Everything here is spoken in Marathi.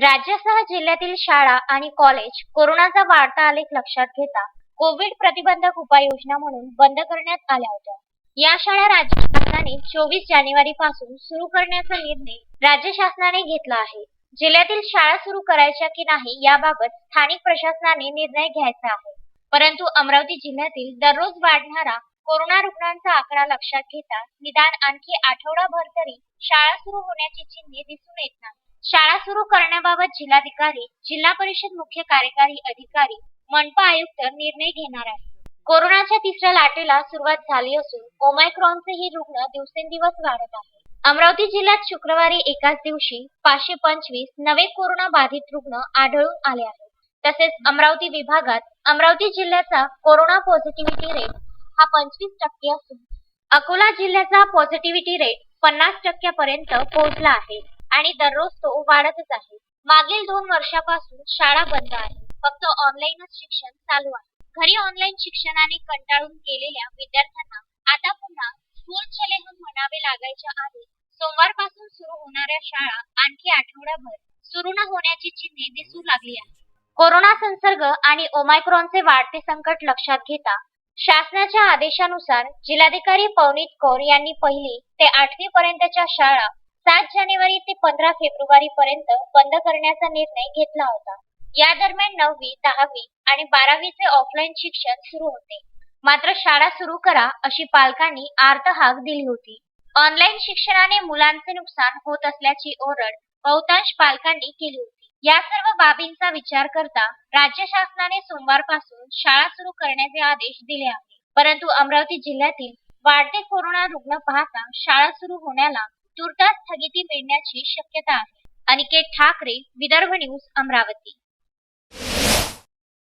राज्यासह जिल्ह्यातील शाळा आणि कॉलेज कोरोनाचा वाढता आलेख लक्षात घेता कोविड प्रतिबंधक उपाययोजना म्हणून बंद करण्यात आल्या होत्या. या शाळा राज्य शासनाने चोवीस जानेवारी पासून सुरू करण्याचा निर्णय राज्य शासनाने घेतला आहे. जिल्ह्यातील शाळा सुरू करायच्या की नाही याबाबत स्थानिक प्रशासनाने निर्णय घ्यायचा आहे. परंतु अमरावती जिल्ह्यातील दररोज वाढणारा कोरोना रुग्णांचा आकडा लक्षात घेता निदान आणखी आठवडाभर तरी शाळा सुरू होण्याची चिन्हे दिसून येत नाही शाळा सुरू करण्याबाबत जिल्हाधिकारी जिल्हा परिषद मुख्य कार्यकारी अधिकारी मनपा आयुक्त निर्णय घेणार आहे. कोरोनाच्या तिसऱ्या लाटेला सुरुवात झाली असून ओमायक्रॉनचेही रुग्ण दिवसेंदिवस वाढत आहे. अमरावती जिल्ह्यात शुक्रवारी एकाच दिवशी पाचशे पंचवीस नवे कोरोना बाधित रुग्ण आढळून आले आहेत. तसेच अमरावती विभागात अमरावती जिल्ह्याचा कोरोना पॉझिटिव्हिटी रेट हा पंचवीस टक्के असून अकोला जिल्ह्याचा पॉझिटिव्हिटी रेट पन्नास टक्क्यापर्यंत पोहोचला आहे. आणि दररोज तो वाढतच आहे. मागील दोन वर्षापासून शाळा बंद आहे. फक्त ऑनलाईनच शिक्षण चालू आहे. घरी ऑनलाईन शिक्षणाने कंटाळून गेलेल्या विद्यार्थ्यांना आता पुन्हा स्कूल चले हम म्हणावे लागायच्या आधी सोमवारपासून सुरू होणाऱ्या शाळा आणखी आठवडाभर सुरू न होण्याची चिन्हे दिसू लागली आहेत. कोरोना संसर्ग आणि ओमायक्रॉनचे वाढते संकट लक्षात घेता शासनाच्या आदेशानुसार जिल्हाधिकारी पवनीत कौर यांनी पहिली ते आठवी पर्यंतच्या शाळा सात जानेवारी ते पंधरा फेब्रुवारी पर्यंत बंद करण्याचा निर्णय घेतला होता. या दरम्यान नववी दहावी आणि बारावीचे ऑफलाईन शिक्षण सुरू होते. मात्र शाळा सुरू करा अशी पालकांनी आर्त हाक दिली होती. ऑनलाईन शिक्षणाने मुलांचे नुकसान होत असल्याची ओरड बहुतांश पालकांनी केली होती. या सर्व बाबींचा विचार करता राज्य शासनाने सोमवारपासून शाळा सुरू करण्याचे आदेश दिले आहेत. परंतु अमरावती जिल्ह्यातील वाढते कोरोना रुग्ण पाहता शाळा सुरू होण्याला तूर्तास स्थगिती मिळण्याची शक्यता आहे. अनिकेत ठाकरे विदर्भ न्यूज अमरावती.